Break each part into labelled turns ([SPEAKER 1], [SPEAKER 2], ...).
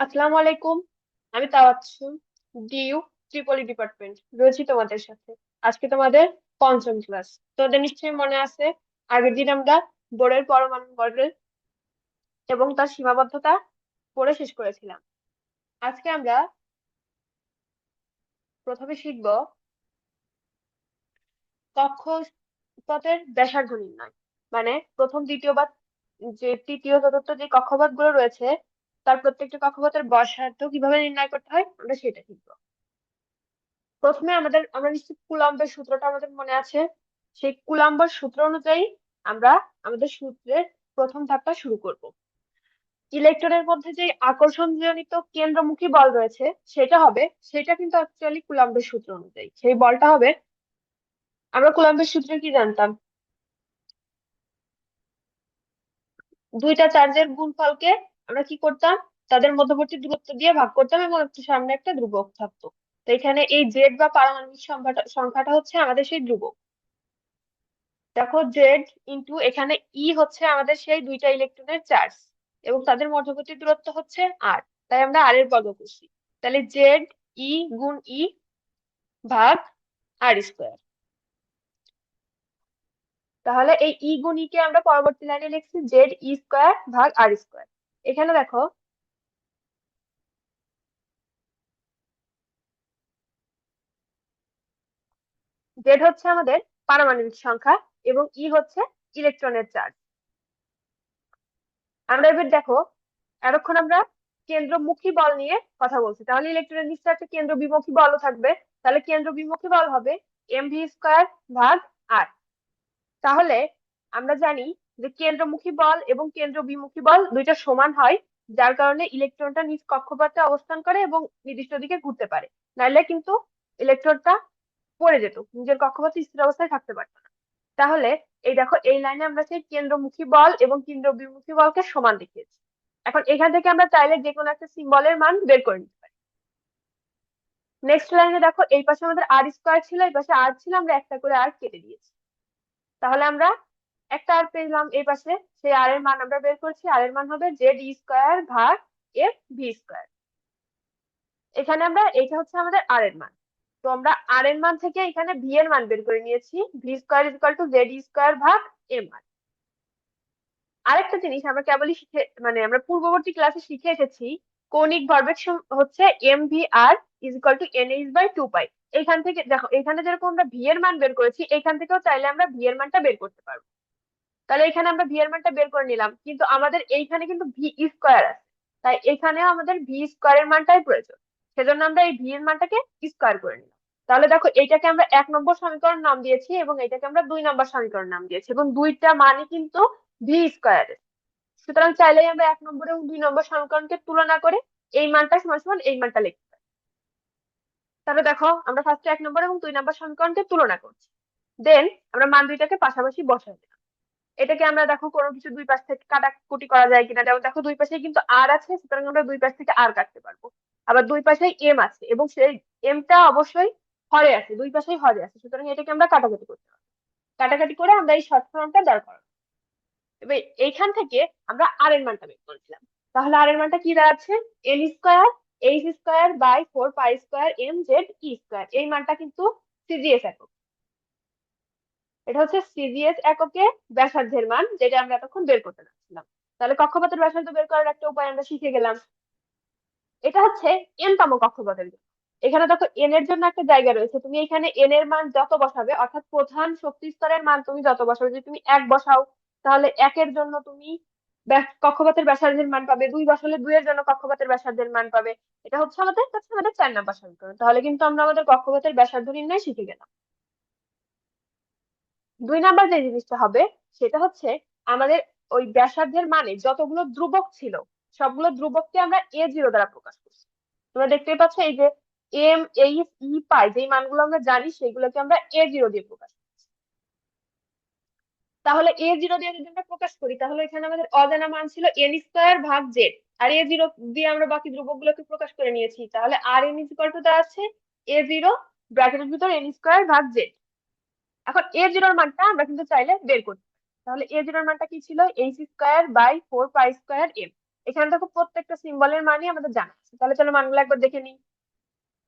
[SPEAKER 1] আসসালামু আলাইকুম। আমি তাওয়াচ্ছুম ডিইউ ত্রিপলি ডিপার্টমেন্ট। রয়েছি তোমাদের সাথে। আজকে তোমাদের পঞ্চম ক্লাস। তোমাদের নিশ্চয়ই মনে আছে, আগের দিন আমরা বোর্ডের পরমাণু মডেল এবং তার সীমাবদ্ধতা পড়ে শেষ করেছিলাম। আজকে আমরা প্রথমে শিখব কক্ষপথের ব্যাসার্ধ নির্ণয়। মানে প্রথম, দ্বিতীয় বা যে তৃতীয় চতুর্থ যে কক্ষপথগুলো রয়েছে তার প্রত্যেকটা কক্ষপথের ব্যাসার্ধ কীভাবে নির্ণয় করতে হয়, আমরা সেটা শিখব। প্রথমে আমাদের, আমরা নিশ্চিত কুলম্বের সূত্রটা আমাদের মনে আছে। সেই কুলাম্বের সূত্র অনুযায়ী আমরা আমাদের সূত্রের প্রথম ধাপটা শুরু করব। ইলেকট্রনের মধ্যে যে আকর্ষণজনিত কেন্দ্রমুখী বল রয়েছে, সেটা হবে, সেটা কিন্তু অ্যাকচুয়ালি কুলাম্বের সূত্র অনুযায়ী। সেই বলটা হবে, আমরা কুলাম্বের সূত্রে কি জানতাম? দুইটা চার্জের গুণফলকে আমরা কি করতাম? তাদের মধ্যবর্তী দূরত্ব দিয়ে ভাগ করতাম এবং একটু সামনে একটা ধ্রুবক থাকতো। তো এখানে এই জেড বা পারমাণবিক সংখ্যাটা সংখ্যাটা হচ্ছে আমাদের সেই ধ্রুবক। দেখো জেড ইন্টু এখানে ই e হচ্ছে আমাদের সেই দুইটা ইলেকট্রনের চার্জ এবং তাদের মধ্যবর্তী দূরত্ব হচ্ছে আর তাই আমরা আর এর বর্গ করছি। তাহলে জেড ই e গুণ ই e ভাগ আর স্কোয়ার তাহলে এই ই গুণ ই কে আমরা পরবর্তী লাইনে লিখছি জেড ই স্কোয়ার ভাগ আর স্কোয়ার এখানে দেখো জেড হচ্ছে আমাদের পারমাণবিক সংখ্যা এবং ই হচ্ছে ইলেকট্রনের চার্জ। আমরা এবার দেখো, এতক্ষণ আমরা কেন্দ্রমুখী বল নিয়ে কথা বলছি। তাহলে ইলেকট্রনের নিশ্চয় কেন্দ্র বিমুখী বলও থাকবে। তাহলে কেন্দ্র বিমুখী বল হবে এম ভি স্কোয়ার ভাগ আর তাহলে আমরা জানি যে কেন্দ্রমুখী বল এবং কেন্দ্র বিমুখী বল দুইটা সমান হয়, যার কারণে ইলেকট্রনটা নিজ কক্ষপথে অবস্থান করে এবং নির্দিষ্ট দিকে ঘুরতে পারে। নাইলে কিন্তু ইলেকট্রনটা পড়ে যেত, নিজের কক্ষপথে স্থির অবস্থায় থাকতে পারতো না। তাহলে এই দেখো, এই লাইনে আমরা সেই কেন্দ্রমুখী বল এবং কেন্দ্র বিমুখী বলকে সমান দেখিয়েছি। এখন এখান থেকে আমরা চাইলে যে কোনো একটা সিম্বলের মান বের করে নিতে পারি। নেক্সট লাইনে দেখো, এই পাশে আমাদের আর স্কোয়ার ছিল, এই পাশে আর ছিল, আমরা একটা করে আর কেটে দিয়েছি। তাহলে আমরা একটা আর পেলাম এই পাশে, সেই আর এর মান আমরা বের করছি, আর এর মান হবে জেড স্কোয়ার ভাগ এফ ভি স্কোয়ার এখানে আমরা, এটা হচ্ছে আমাদের আর এর মান। তো আমরা আর এর মান থেকে এখানে ভি এর মান বের করে নিয়েছি V square is equal to Z E square ভাগ এম মান আরেকটা জিনিস আমরা কেবলই শিখে মানে আমরা পূর্ববর্তী ক্লাসে শিখে এসেছি, কৌণিক ভরবেগ হচ্ছে M V R is equal to N H by two pi এখান থেকে, দেখো, এখানে যেরকম আমরা ভি এর মান বের করেছি, এখান থেকেও চাইলে আমরা ভি এর মানটা বের করতে পারব। তাহলে এখানে আমরা ভি এর মানটা বের করে নিলাম। কিন্তু আমাদের এইখানে কিন্তু ভি স্কোয়ার আছে। তাই এখানেও আমাদের ভি স্কোয়ারের মানটাই প্রয়োজন। সেজন্য আমরা এই ভি এর মানটাকে স্কোয়ার করে নিলাম। তাহলে দেখো এটাকে আমরা এক নম্বর সমীকরণ নাম দিয়েছি এবং এটাকে আমরা দুই নম্বর সমীকরণ নাম দিয়েছি এবং দুইটা মানই কিন্তু ভি স্কোয়ারের সুতরাং চাইলেই আমরা এক নম্বর এবং দুই নম্বর সমীকরণকে তুলনা করে এই মানটা সমান সমান এই মানটা লিখতে পারি। তাহলে দেখো, আমরা ফার্স্টে এক নম্বর এবং দুই নম্বর সমীকরণকে তুলনা করছি। দেন আমরা মান দুইটাকে পাশাপাশি বসাই দিলাম। এটাকে আমরা দেখো কোনো কিছু দুই পাশ থেকে কাটাকুটি করা যায় কিনা। যেমন দেখো দুই পাশে কিন্তু আর আছে, সুতরাং আমরা দুই পাশ থেকে আর কাটতে পারব। আবার দুই পাশে এম আছে এবং সেই এমটা অবশ্যই হরে আছে, দুই পাশেই হরে আছে, সুতরাং এটাকে আমরা কাটাকাটি করতে পারব। কাটাকাটি করে আমরা এই শর্ট ফর্মটা দাঁড় করাবো। এবার এইখান থেকে আমরা আর এর মানটা বের করেছিলাম। তাহলে আর এর মানটা কি দাঁড়াচ্ছে? L square H square by four pi square M Z E square এই মানটা কিন্তু সিজিএস একক। এটা হচ্ছে সিজিএস এককে ব্যাসার্ধের মান, যেটা আমরা এতক্ষণ বের করতে যাচ্ছিলাম। তাহলে কক্ষপথের ব্যাসার্ধ বের করার একটা উপায় আমরা শিখে গেলাম। এটা হচ্ছে এন তম কক্ষপথের এখানে দেখো এন এর জন্য একটা জায়গা রয়েছে। তুমি এখানে এন এর মান যত বসাবে, অর্থাৎ প্রধান শক্তি স্তরের মান তুমি যত বসাবে, যদি তুমি এক বসাও, তাহলে একের জন্য তুমি কক্ষপথের ব্যাসার্ধের মান পাবে। দুই বসালে দুইয়ের জন্য কক্ষপথের ব্যাসার্ধের মান পাবে। এটা হচ্ছে আমাদের আমাদের চার নাম্বার সমীকরণ। তাহলে কিন্তু আমরা আমাদের কক্ষপথের ব্যাসার্ধ নির্ণয় শিখে গেলাম। দুই নাম্বার যে জিনিসটা হবে, সেটা হচ্ছে আমাদের ওই ব্যাসার্ধের মানে যতগুলো ধ্রুবক ছিল, সবগুলো ধ্রুবককে আমরা এ জিরো দ্বারা প্রকাশ করছি। তোমরা দেখতে পাচ্ছ এই যে এম এইচ ই পাই যে মানগুলো আমরা জানি সেগুলোকে আমরা এ জিরো দিয়ে প্রকাশ করছি। তাহলে এ জিরো দিয়ে যদি আমরা প্রকাশ করি, তাহলে এখানে আমাদের অজানা মান ছিল এন স্কোয়ার ভাগ জেড আর এ জিরো দিয়ে আমরা বাকি ধ্রুবক গুলোকে প্রকাশ করে নিয়েছি, তাহলে R N is equal to আছে এ জিরো ব্র্যাকেটের ভিতর এন স্কোয়ার ভাগ জেড এখন এ জিরোর মানটা আমরা কিন্তু চাইলে বের করতে তাহলে এ জিরোর মানটা কি ছিল? H square by four pi square M এখানে দেখো প্রত্যেকটা সিম্বলের মানই আমাদের জানা আছে। তাহলে চলো মানগুলো একবার দেখে নিই।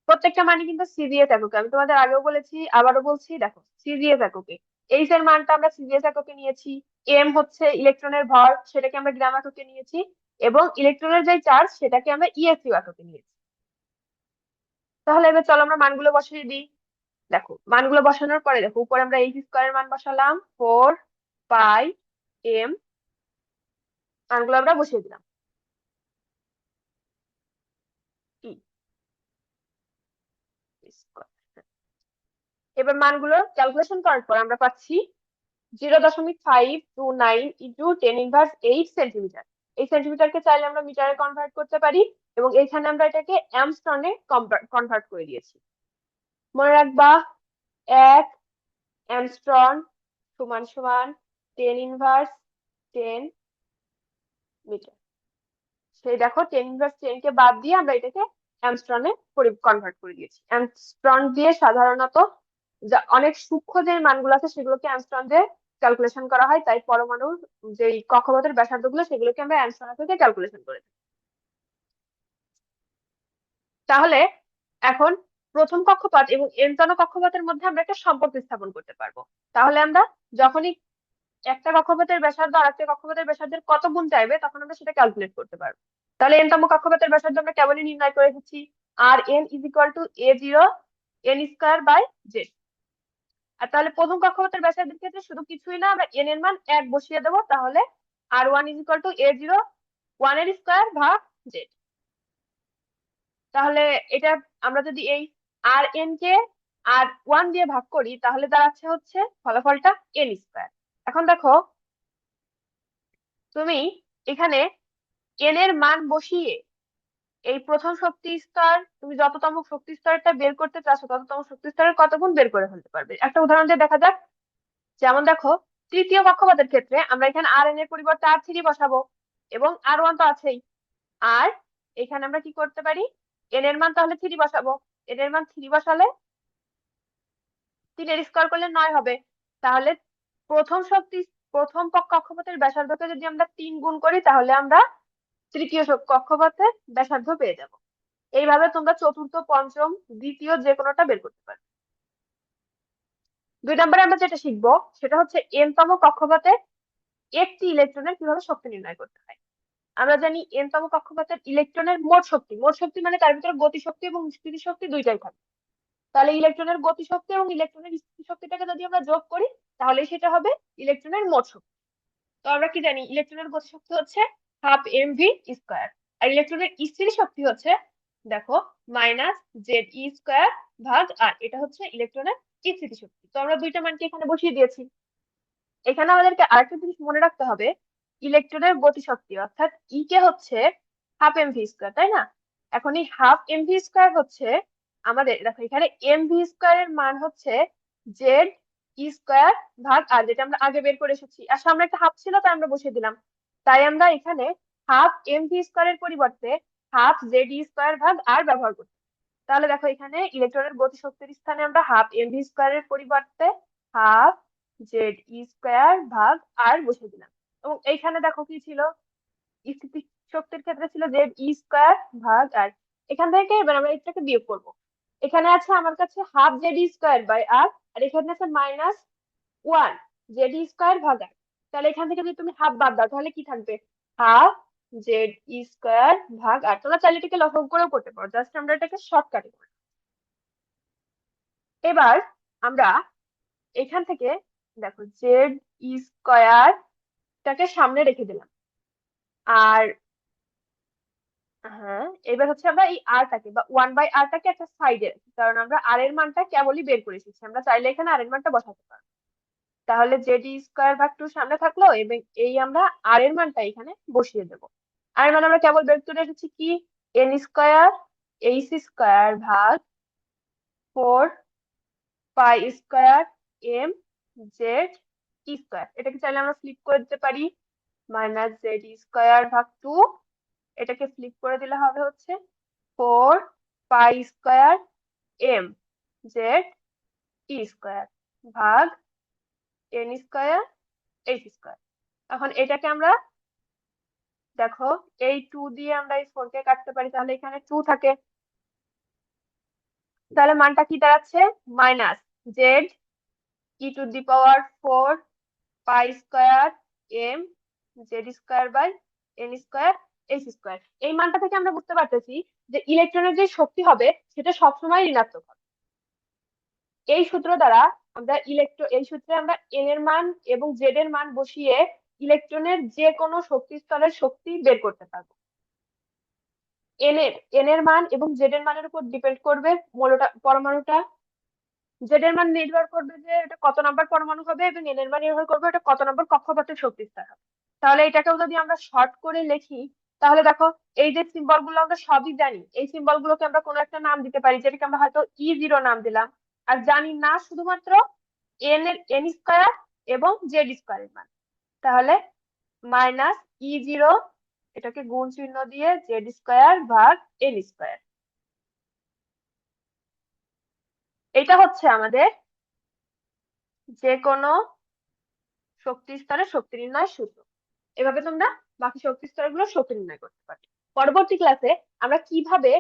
[SPEAKER 1] প্রত্যেকটা মানই কিন্তু সিজিএস এককে। আমি তোমাদের আগেও বলেছি, আবারও বলছি, দেখো সিজিএস এককে। এইচ এর মানটা আমরা সিজিএস এককে নিয়েছি। এম হচ্ছে ইলেকট্রনের ভর, সেটাকে আমরা গ্রাম এককে নিয়েছি। এবং ইলেকট্রনের যে চার্জ সেটাকে আমরা ইএসইউ এককে নিয়েছি। তাহলে এবার চলো আমরা মানগুলো বসিয়ে দিই। দেখো, মানগুলো বসানোর পরে দেখো, উপরে আমরা এইচ স্কোয়ারের মান বসালাম ফোর পাই এম মানগুলো আমরা বসিয়ে দিলাম। এবার মানগুলো ক্যালকুলেশন করার পর আমরা পাচ্ছি জিরো দশমিক five two nine into ten inverse eight centimetre এই সেন্টিমিটারকে চাইলে আমরা মিটারে কনভার্ট করতে পারি এবং এখানে আমরা এটাকে অ্যামস্টনে কনভার্ট করে দিয়েছি। মনে রাখবা, এক অ্যামস্ট্রন সমান সমান টেন ইনভার্স টেন মিটার সেই দেখো টেন ইনভার্স টেন কে বাদ দিয়ে আমরা এটাকে অ্যামস্ট্রনে কনভার্ট করে দিয়েছি। অ্যামস্ট্রন দিয়ে সাধারণত যা অনেক সূক্ষ্ম যে মানগুলো আছে সেগুলোকে অ্যামস্ট্রন দিয়ে ক্যালকুলেশন করা হয়। তাই পরমাণুর যে কক্ষপথের ব্যাসার্ধগুলো সেগুলোকে আমরা অ্যামস্ট্রন থেকে ক্যালকুলেশন করে তাহলে এখন প্রথম কক্ষপথ এবং এনতন কক্ষপথের মধ্যে আমরা একটা সম্পর্ক স্থাপন করতে পারব। তাহলে আমরা যখনই একটা কক্ষপথের ব্যাসার্ধ আর একটা কক্ষপথের ব্যাসার্ধের কত গুণ চাইবে, তখন আমরা সেটা ক্যালকুলেট করতে পারব। তাহলে এনতম কক্ষপথের ব্যাসার্ধ আমরা কেমনই নির্ণয় করে এসেছি R N is equal to A zero N square by Z আর তাহলে প্রথম কক্ষপথের ব্যাসার্ধের ক্ষেত্রে শুধু কিছুই না, আমরা এন এর মান এক বসিয়ে দেবো, তাহলে R one is equal to A zero ওয়ানের স্কোয়ার ভাগ জেড তাহলে এটা আমরা যদি এই আর এন কে আর ওয়ান দিয়ে ভাগ করি, তাহলে দাঁড়াচ্ছে হচ্ছে ফলাফলটা এন স্কোয়ার। এখন দেখো, তুমি এখানে এন এর মান বসিয়ে এই প্রথম শক্তি স্তর, তুমি যততম শক্তি স্তরটা বের করতে চাচ্ছ, তততম শক্তি স্তরের কত গুণ বের করে ফেলতে পারবে? একটা উদাহরণ দিয়ে দেখা যাক। যেমন দেখো, তৃতীয় কক্ষপথের ক্ষেত্রে আমরা এখানে আর এন এর পরিবর্তে আর থ্রি বসাবো, এবং আর ওয়ান তো আছেই। আর এখানে আমরা কি করতে পারি? এন এর মান তাহলে থ্রি বসাবো। এন এর মান থ্রি বসালে তিনের স্কোয়ার করলে নয় হবে। তাহলে প্রথম শক্তি, প্রথম কক্ষপথের ব্যাসার্ধকে যদি আমরা তিন গুণ করি, তাহলে আমরা তৃতীয় কক্ষপথের ব্যাসার্ধ পেয়ে যাব। এইভাবে তোমরা চতুর্থ, পঞ্চম, দ্বিতীয় যে কোনোটা বের করতে পারবে। দুই নম্বরে আমরা যেটা শিখব, সেটা হচ্ছে এন তম কক্ষপথে একটি ইলেকট্রনের কীভাবে শক্তি নির্ণয় করতে হয়। আমরা জানি এন তম কক্ষপথের ইলেকট্রনের মোট শক্তি। মোট শক্তি মানে তার ভিতরে গতি শক্তি এবং স্থিতি শক্তি দুইটাই থাকে। তাহলে ইলেকট্রনের গতি শক্তি এবং ইলেকট্রনের স্থিতি শক্তিটাকে যদি আমরা যোগ করি, তাহলে সেটা হবে ইলেকট্রনের মোট শক্তি। তো আমরা কি জানি? ইলেকট্রনের গতি শক্তি হচ্ছে হাফ এম ভি স্কোয়ার। আর ইলেকট্রনের স্থিতি শক্তি হচ্ছে, দেখো, মাইনাস জেড ই স্কোয়ার ভাগ আর, এটা হচ্ছে ইলেকট্রনের স্থিতি শক্তি তো আমরা দুইটা মানকে এখানে বসিয়ে দিয়েছি। এখানে আমাদেরকে আরেকটা জিনিস মনে রাখতে হবে ইলেকট্রনের গতিশক্তি, অর্থাৎ ই কে হচ্ছে হাফ এম ভি স্কোয়ার তাই না? এখন এই হাফ এম ভি স্কোয়ার হচ্ছে আমাদের, দেখো এখানে এম ভি স্কোয়ার এর মান হচ্ছে জেড ই স্কোয়ার ভাগ আর যেটা আমরা আগে বের করে এসেছি। আর সামনে একটা হাফ ছিল, তাই আমরা বসিয়ে দিলাম। তাই আমরা এখানে হাফ এম ভি স্কোয়ার এর পরিবর্তে হাফ জেড ই স্কোয়ার ভাগ আর ব্যবহার করছি। তাহলে দেখো এখানে ইলেকট্রনের গতিশক্তির স্থানে আমরা হাফ এম ভি স্কোয়ার এর পরিবর্তে হাফ জেড ই স্কোয়ার ভাগ আর বসিয়ে দিলাম। এবং এইখানে দেখো কি ছিল? স্থিতি শক্তির ক্ষেত্রে ছিল জেড ই স্কোয়ার ভাগ আর এখান থেকে এবার আমরা এটাকে বিয়োগ করব। এখানে আছে আমার কাছে half Z E square by R আর এখানে আছে minus one Z E square ভাগ আর তাহলে এখান থেকে যদি তুমি হাফ বাদ দাও, তাহলে কি থাকবে? হাফ জেড ই স্কোয়ার ভাগ আর তোমরা চাইলে এটাকে লসক করেও করতে পারো জাস্ট আমরা এটাকে শর্টকাটে করি এবার আমরা এখান থেকে দেখো জেড ই স্কোয়ার টাকে সামনে রেখে দিলাম। আর হ্যাঁ এবার হচ্ছে আমরা এই আরটাকে বা ওয়ান বাই আরটাকে একটা সাইডে রাখি। কারণ আমরা আর এর মানটা কেবলই বের করে এসেছি। আমরা চাইলে এখানে আর এর মানটা বসাতে পারব। তাহলে জেড স্কোয়ার ভাগ টু সামনে থাকল এবং এই আমরা আর এর মানটা এখানে বসিয়ে দেবো। আর এর মানে আমরা কেবল বের করে এসেছি কি? এন স্কোয়ার এইচ স্কোয়ার ভাগ four pi square M Z E square এটাকে চাইলে আমরা ফ্লিপ করে দিতে পারি। মাইনাস জেড স্কোয়ার ভাগ টু এটাকে ফ্লিপ করে দিলে হবে হচ্ছে four pi square M Z E square ভাগ এন স্কোয়ার এইচ স্কোয়ার এখন এটাকে আমরা দেখো, এই টু দিয়ে আমরা এই ফোর কে কাটতে পারি, তাহলে এখানে টু থাকে। তাহলে মানটা কি দাঁড়াচ্ছে? Minus Z E to the power four pi square M Z square by N square S square. এই মানটা থেকে আমরা বুঝতে পারতেছি যে ইলেকট্রনের যে শক্তি হবে, সেটা সবসময় ঋণাত্মক হবে। এই সূত্র দ্বারা আমরা ইলেকট্রন এই সূত্রে আমরা এন এর মান এবং জেড এর মান বসিয়ে ইলেকট্রনের যে কোনো শক্তি স্তরের শক্তি বের করতে পারব। এন এর এন এর মান এবং জেড এর মানের উপর ডিপেন্ড করবে, মৌলটা, পরমাণুটা জেড এর মান নির্ভর করবে যে এটা কত নাম্বার পরমাণু হবে এবং এন এর মান নির্ভর করবে এটা কত নম্বর কক্ষপথের শক্তি স্তর হবে। তাহলে এটাকেও যদি আমরা শর্ট করে লিখি, তাহলে দেখো এই যে সিম্বলগুলো আমরা সবই জানি, এই সিম্বল গুলোকে আমরা কোনো একটা নাম দিতে পারি, যেটাকে আমরা হয়তো ই জিরো নাম দিলাম। আর জানি না শুধুমাত্র এন এর এন স্কোয়ার এবং জেড স্কোয়ারের মান। তাহলে মাইনাস ই জিরো এটাকে গুণ চিহ্ন দিয়ে জেড স্কোয়ার ভাগ এন স্কোয়ার এটা হচ্ছে আমাদের যে কোনো শক্তি স্তরে শক্তি নির্ণয় সূত্র। এভাবে তোমরা বাকি শক্তি স্তরগুলো শক্তি নির্ণয় করতে পারবে। পরবর্তী ক্লাসে আমরা কীভাবে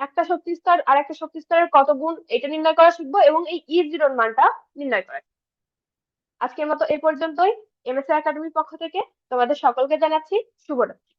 [SPEAKER 1] একটা শক্তি স্তর আর একটা শক্তি স্তরের কত গুণ এটা নির্ণয় করা শিখব এবং এই ই জিরোর মানটা নির্ণয় করা আজকের মতো এই পর্যন্তই। এমএসএ একাডেমির পক্ষ থেকে তোমাদের সকলকে জানাচ্ছি শুভরাত্রি।